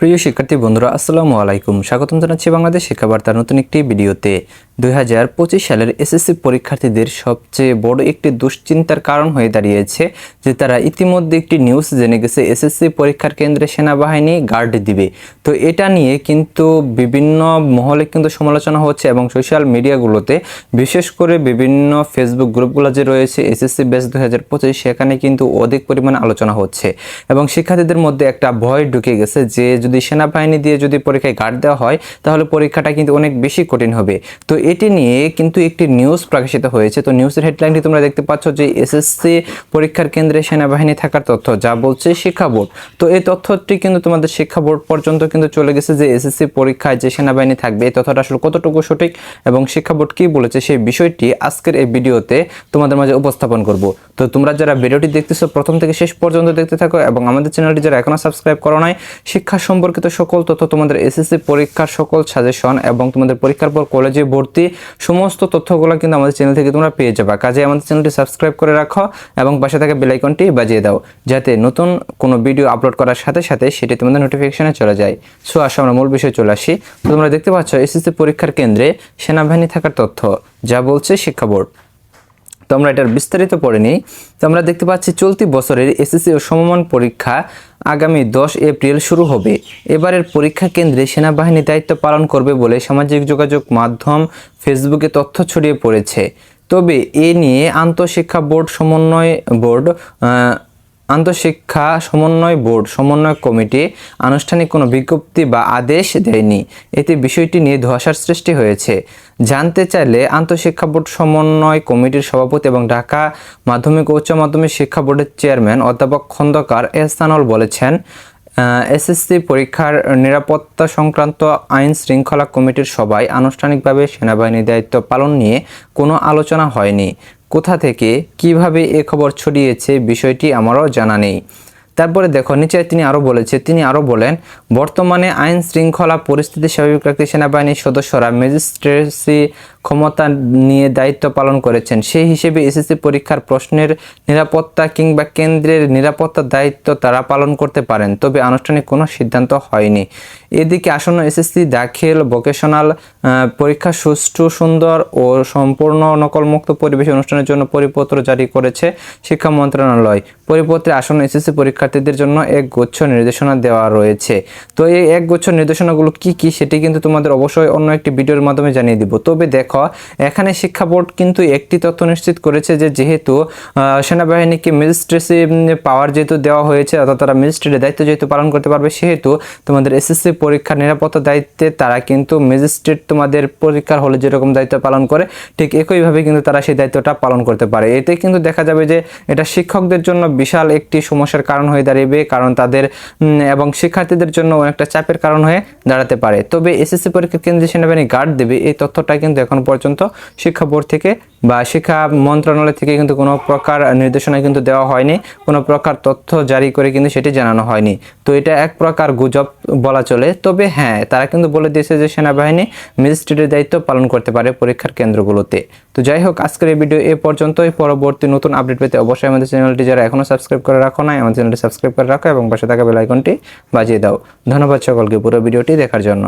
প্রিয় শিক্ষার্থী বন্ধুরা, আসসালামু আলাইকুম। স্বাগতম জানাচ্ছি বাংলাদেশ শিক্ষাবার্তার নতুন একটি ভিডিওতে। দুই হাজার পঁচিশ সালের এসএসসি পরীক্ষার্থীদের সবচেয়ে বড় একটি দুশ্চিন্তার কারণ হয়ে দাঁড়িয়েছে যে তারা ইতিমধ্যে একটি নিউজ জেনে গেছে, এসএসসি পরীক্ষার কেন্দ্রে সেনাবাহিনী গার্ড দিবে। তো এটা নিয়ে কিন্তু বিভিন্ন মহলে কিন্তু সমালোচনা হচ্ছে এবং সোশ্যাল মিডিয়াগুলোতে, বিশেষ করে বিভিন্ন ফেসবুক গ্রুপগুলো যে রয়েছে, এসএসসি বেস দুই হাজার পঁচিশ, সেখানে কিন্তু অধিক পরিমাণে আলোচনা হচ্ছে। এবং শিক্ষার্থীদের মধ্যে একটা ভয় ঢুকে গেছে যে যদি সেনাবাহিনী দিয়ে যদি পরীক্ষায় গার্ড দেওয়া হয়, তাহলে পরীক্ষাটা কিন্তু অনেক বেশি কঠিন হবে। তো এটি নিয়ে কিন্তু একটি নিউজ প্রকাশিত হয়েছে। তো নিউজের হেডলাইনটি তোমরা দেখতে পাচ্ছ যে এসএসসি পরীক্ষার কেন্দ্রে সেনাবাহিনী থাকার তথ্য যা বলছে শিক্ষা বোর্ড। তো এই তথ্যটি কিন্তু তোমাদের শিক্ষা বোর্ড পর্যন্ত কিন্তু চলে গেছে যে এসএসসি পরীক্ষায় যে সেনাবাহিনী থাকবে, এই তথ্যটা আসলে কতটুকু সঠিক এবং শিক্ষা বোর্ড কি বলেছে সেই বিষয়টি আজকের এই ভিডিওতে তোমাদের মাঝে উপস্থাপন করব। তো তোমরা যারা ভিডিওটি দেখতেছো, প্রথম থেকে শেষ পর্যন্ত দেখতে থাকো এবং আমাদের চ্যানেলটি যারা এখনও সাবস্ক্রাইব করো নাই, শিক্ষা সম্পর্কিত সকল তথ্য, তোমাদের এসএসসি পরীক্ষার সকল সাজেশন এবং তোমাদের পরীক্ষার পর কলেজে ভর্তি সমস্ত তথ্যগুলো কিন্তু আমাদের চ্যানেল থেকে তোমরা পেয়ে যাবে। কাজে আমাদের চ্যানেলটি সাবস্ক্রাইব করে রাখো এবং পাশে থাকা বেল আইকনটি বাজিয়ে দাও, যাতে নতুন কোনো ভিডিও আপলোড করার সাথে সাথে সেটি তোমাদের নোটিফিকেশনে চলে যায়। সো আসো আমরা মূল বিষয়ে চলে আসি। তোমরা দেখতে পাচ্ছ এসএসসি পরীক্ষার কেন্দ্রে সেনাবাহিনী থাকার তথ্য, যা বলছে শিক্ষা বোর্ড। তো আমরা এটার বিস্তারিত পড়ে নিই। তো আমরা দেখতে পাচ্ছি, চলতি বছরের এসএসসি ও সমমান পরীক্ষা আগামী দশ এপ্রিল শুরু হবে। এবারের পরীক্ষা কেন্দ্রে সেনাবাহিনী দায়িত্ব পালন করবে বলে সামাজিক যোগাযোগ মাধ্যম ফেসবুকে তথ্য ছড়িয়ে পড়েছে। তবে এ নিয়ে আন্তঃশিক্ষা বোর্ড, সমন্বয় বোর্ড আন্তঃশিক্ষা সমন্বয় বোর্ড, সমন্বয় কমিটি আনুষ্ঠানিক কোনো বিজ্ঞপ্তি বা আদেশ দেয়নি। এতে বিষয়টি নিয়ে ধোয়াশার সৃষ্টি হয়েছে। জানতে চাইলে আন্তঃশিক্ষা বোর্ড, সমন্বয় কমিটির সভাপতি এবং ঢাকা মাধ্যমিক ও উচ্চ মাধ্যমিক শিক্ষা বোর্ডের চেয়ারম্যান অধ্যাপক খন্দকার এহসানুল বলেছেন এসএসসি পরীক্ষার নিরাপত্তা সংক্রান্ত আইন শৃঙ্খলা কমিটির সভায় আনুষ্ঠানিকভাবে সেনাবাহিনীর দায়িত্ব পালন নিয়ে কোনো আলোচনা হয়নি। কোথা থেকে, কীভাবে এ খবর ছড়িয়েছে বিষয়টি আমারও জানা নেই। তারপরে দেখো, নিচে তিনি আরও বলেছে, তিনি আরও বলেন, বর্তমানে আইন শৃঙ্খলা পরিস্থিতি স্বাভাবিক রাখতে সেনাবাহিনীর সদস্যরা ম্যাজিস্ট্রেসি ক্ষমতা নিয়ে দায়িত্ব পালন করেছেন। সেই হিসেবে এসএসসি পরীক্ষার প্রশ্নের নিরাপত্তা কিংবা কেন্দ্রের নিরাপত্তার দায়িত্ব তারা পালন করতে পারেন, তবে আনুষ্ঠানিক কোনো সিদ্ধান্ত হয়নি। এদিকে আসন্ন এসএসসি দাখিল ভোকেশনাল পরীক্ষা সুষ্ঠু, সুন্দর ও সম্পূর্ণ নকলমুক্ত পরিবেশ অনুষ্ঠানের জন্য পরিপত্র জারি করেছে শিক্ষা মন্ত্রণালয়। পরিপত্রে আসন্ন এসএসসি পরীক্ষার্থীদের জন্য এক গুচ্ছ নির্দেশনা দেওয়া রয়েছে। তো এই এক গুচ্ছ নির্দেশনাগুলো কি কি সেটি কিন্তু তোমাদের অবশ্যই অন্য একটি ভিডিওর মাধ্যমে জানিয়ে দিব। তবে দেখো এখানে শিক্ষা বোর্ড কিন্তু একটি তথ্য নিশ্চিত করেছে যে যেহেতু সেনাবাহিনীকে ম্যাজিস্ট্রেসি পাওয়ার যেহেতু দেওয়া হয়েছে, অর্থাৎ তারা ম্যাজিস্ট্রেটের দায়িত্ব যেহেতু পালন করতে পারবে, সেহেতু তোমাদের এসএসসি পরীক্ষার নিরাপত্তা দায়িত্বে তারা কিন্তু ম্যাজিস্ট্রেট তোমাদের পরীক্ষার হলে যেরকম দায়িত্ব পালন করে, ঠিক একইভাবে কিন্তু তারা সেই দায়িত্বটা পালন করতে পারে। এতে কিন্তু দেখা যাবে যে এটা শিক্ষকদের জন্য বিশাল একটি সমস্যার কারণ হয়ে দাঁড়িয়ে কারণ তাদের এবং শিক্ষার্থীদের জন্য অনেকটা চাপের কারণ হয়ে দাঁড়াতে পারে। তবে এসএসসি পরীক্ষা কেন্দ্রে সেনাবাহিনী গার্ড দেবে, এই তথ্যটা কিন্তু এখন পর্যন্ত শিক্ষা বোর্ড থেকে বা শিক্ষা মন্ত্রণালয় থেকে কিন্তু কোনো প্রকার নির্দেশনা কিন্তু দেওয়া হয়নি, কোনো প্রকার তথ্য জারি করে কিন্তু সেটি জানানো হয়নি। তো এটা এক প্রকার গুজব বলা চলে। তবে হ্যাঁ তারা কিন্তু বলে দিয়েছে যে সেনাবাহিনী ম্যাজিস্ট্রেটের দায়িত্ব পালন করতে পারে পরীক্ষার কেন্দ্রগুলোতে। তো যাই হোক, আজকের এই ভিডিও এ পর্যন্তই। পরবর্তী নতুন আপডেট পেতে অবশ্যই আমাদের চ্যানেলটি যারা এখনও সাবস্ক্রাইব করে রাখো নাই, আমাদের চ্যানেলটি সাবস্ক্রাইব করে রাখো এবং পাশে থাকা বেল আইকনটি বাজিয়ে দাও। ধন্যবাদ সকলকে পুরো ভিডিওটি দেখার জন্য।